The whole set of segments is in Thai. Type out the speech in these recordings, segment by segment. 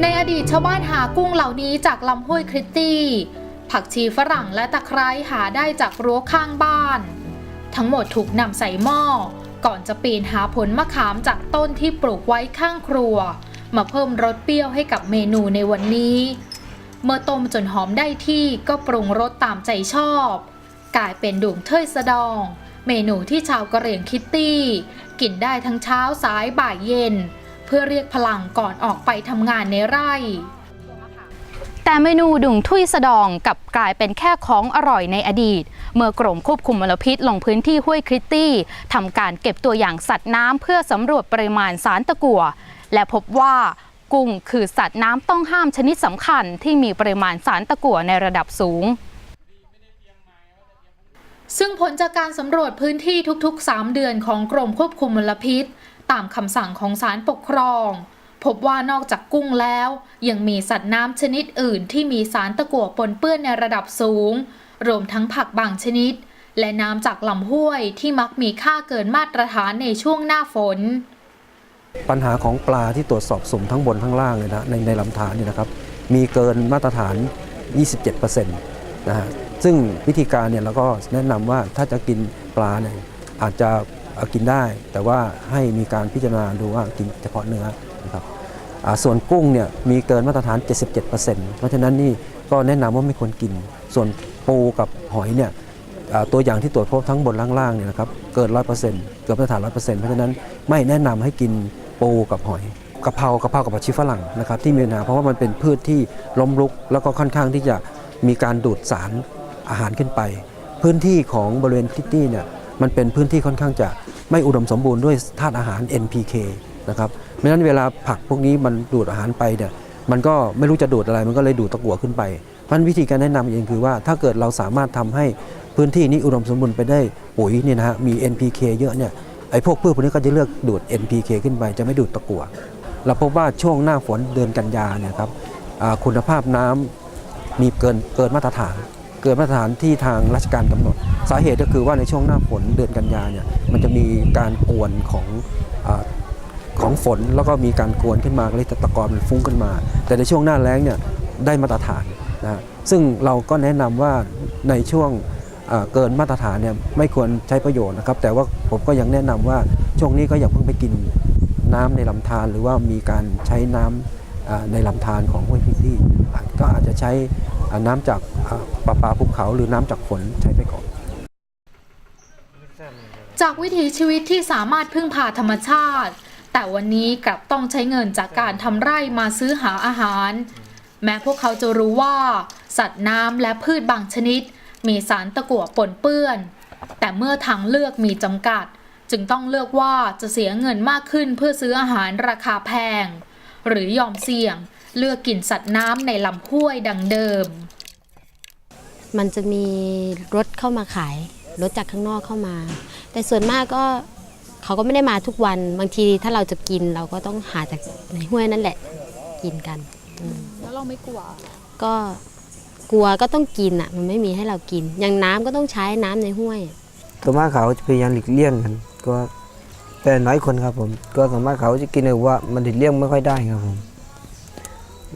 ในอดีตชาวบ้านหากุ้งเหล่านี้จากลำห้วยคริตตี้ ผักชีฝรั่งและตะไคร้หาได้จากรั้วข้างบ้าน ทั้งหมดถูกนำใส่หม้อ ก่อนจะปีนหาผลมะขามจากต้นที่ปลูกไว้ข้างครัว มาเพิ่มรสเปรี้ยวให้กับเมนูในวันนี้ เมื่อต้มจนหอมได้ที่ก็ปรุงรสตามใจชอบ กลายเป็นดุ่งเทยสะดอง เมนูที่ชาวกะเหรี่ยงคิตตี้ กินได้ทั้งเช้าสายบ่ายเย็น เพื่อเรียกพลังก่อนออกไปทำงานในไร่ แต่เมนูดุ่งทุยสะดองกลับกลายเป็นแค่ของอร่อยในอดีต เมื่อกรมควบคุมมลพิษลงพื้นที่ห้วยคริตตี้ทำการเก็บตัวอย่างสัตว์น้ำเพื่อสำรวจปริมาณสารตะกั่ว และพบว่ากุ้งคือสัตว์น้ำต้องห้ามชนิดสำคัญที่มีปริมาณสารตะกั่วในระดับสูง ซึ่งผลจากการสำรวจพื้นที่ทุกๆ 3 เดือนของกรมควบคุมมลพิษ ตามคำสั่งของศาลปกครอง พบว่านอกจากกุ้งแล้ว ยังมีสัตว์น้ำชนิดอื่นที่มีสารตะกั่วปนเปื้อนในระดับสูง รวมทั้งผักบางชนิด และน้ำจากลำห้วยที่มักมีค่าเกินมาตรฐานในช่วงหน้าฝน ปัญหาของปลาที่ตรวจสอบสุ่มทั้งบนทั้งล่างเลยนะในในลำธารเนี่ยนะครับ มีเกินมาตรฐาน 27%นะฮะซึ่งวิธีการเนี่ยเราก็แนะนำว่าถ้าจะกินปลาเนี่ยอาจจะ กินได้ แต่ว่าให้มีการพิจารณาดูว่ากินเฉพาะเนื้อนะครับส่วนกุ้งเนี่ยมีเกินมาตรฐาน 77%เพราะฉะนั้นนี่ก็แนะนำว่าไม่ควรกิน ส่วนปูกับหอยเนี่ยตัวอย่างที่ตรวจพบทั้งบนล่างๆเนี่ยนะครับเกิน 100%เกินมาตรฐาน 100%เพราะฉะนั้นไม่แนะนำให้กินปูกับหอยกะเพรากะเพรากับผักชีฝรั่งนะครับที่มีปัญหาเพราะว่ามันเป็นพืชที่ล้มลุก แล้วก็ค่อนข้างที่จะมีการดูดสารอาหารขึ้นไป พื้นที่ของบริเวณทิตตี้เนี่ย มันเป็นพื้นที่ค่อนข้างจะไม่อุดมสมบูรณ์ด้วยธาตุอาหาร NPK นะครับไม่นั้นเวลาผักพวกนี้มันดูดอาหารไปเนี่ยมันก็ไม่รู้จะดูดอะไรมันก็เลยดูดตะกั่วขึ้นไปเพราะฉะนั้นวิธีการแนะนำเองคือว่าถ้าเกิดเราสามารถทำให้พื้นที่นี้อุดมสมบูรณ์ไปได้ปุ๋ยเนี่ยนะฮะมี NPK เยอะเนี่ยไอ้พวกพืชพวกนี้ก็จะเลือกดูด NPK ขึ้นไปจะไม่ดูดตะกั่วเราพบว่าช่วงหน้าฝนเดือนกันยาเนี่ยครับคุณภาพน้ำมีเกินเกินมาตรฐาน เกินมาตรฐานที่ทางราชการกำหนด สาเหตุก็คือว่าในช่วงหน้าฝนเดือนกันยาเนี่ยมันจะมีการกวนของอของฝนแล้วก็มีการกวนขึ้นมาเลยตะกอนมันฟุ้งขึ้นมา แต่ในช่วงหน้าแล้งเนี่ยได้มาตรฐานนะซึ่งเราก็แนะนำว่าในช่วงเกินมาตรฐานเนี่ยไม่ควรใช้ประโยชน์นะครับ แต่ว่าผมก็ยังแนะนำว่าช่วงนี้ก็อย่าเพิ่งไปกินน้ำในลำธารหรือว่ามีการใช้น้ำอ่าในลำธารของห้วยพิตี้ก็อาจจะใช้น้ำจากอ่าประปาภูเขาหรือน้ำจากฝนใช้ไปก่อน จากวิถีชีวิตที่สามารถพึ่งพาธรรมชาติ แต่วันนี้กลับต้องใช้เงินจากการทำไร่มาซื้อหาอาหาร แม้พวกเขาจะรู้ว่า สัตว์น้ำและพืชบางชนิด มีสารตะกั่วปนเปื้อน แต่เมื่อทางเลือกมีจำกัด จึงต้องเลือกว่าจะเสียเงินมากขึ้นเพื่อซื้ออาหารราคาแพง หรือยอมเสี่ยงเลือกกินสัตว์น้ำในลำห้วยดังเดิม มันจะมีรถเข้ามาขาย รถจากข้างนอกเข้ามา แต่ส่วนมากก็เขาก็ไม่ได้มาทุกวันบางทีถ้าเราจะกินเราก็ต้องหาจากในห้วยนั่นแหละกินกันอืมแล้วเราไม่กลัว ก็กลัวก็ต้องกินอะ มันไม่มีให้เรากิน อย่างน้ำก็ต้องใช้น้ำในห้วย ส่วนมากเขาจะพยายามหลีกเลี่ยงกัน ก็แต่น้อยคนครับผม ก็ส่วนมากเขาจะกินเลยว่ามันหลีกเลี่ยงไม่ค่อยได้ครับผม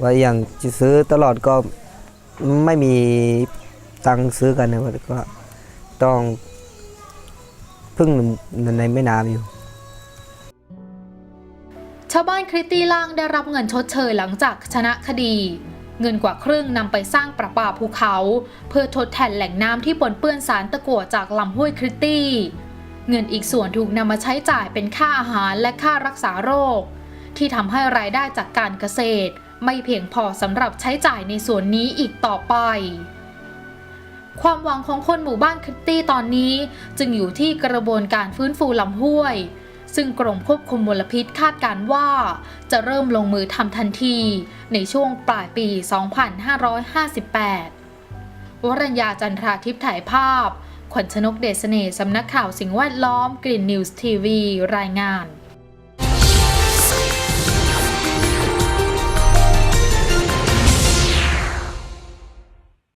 ว่าอย่างจะซื้อตลอดก็ไม่มีตังค์ซื้อกันนะก็ ต้องพึ่งในแม่น้ำอยู่ ชาวบ้านคริตตี้ล่างได้รับเงินชดเชยหลังจากชนะคดี เงินกว่าครึ่งนำไปสร้างประปาภูเขา เพื่อทดแทนแหล่งน้ำที่ปนเปื้อนสารตะกั่วจากลำห้วยคริตตี้ เงินอีกส่วนถูกนำมาใช้จ่ายเป็นค่าอาหารและค่ารักษาโรค ที่ทำให้รายได้จากการเกษตร ไม่เพียงพอสำหรับใช้จ่ายในส่วนนี้อีกต่อไป ความหวังของคนหมู่บ้านคิตตี้ตอนนี้จึงอยู่ที่กระบวนการฟื้นฟูลำห้วย ซึ่งกรมควบคุมมลพิษคาดการว่าจะเริ่มลงมือทำทันที ในช่วงปลายปี 2558 วรัญญาจันทราทิพย์ถ่ายภาพ ขวัญชนกเดชเสน่ห์สำนักข่าวสิ่งแวดล้อมกรีนนิวส์ทีวีรายงาน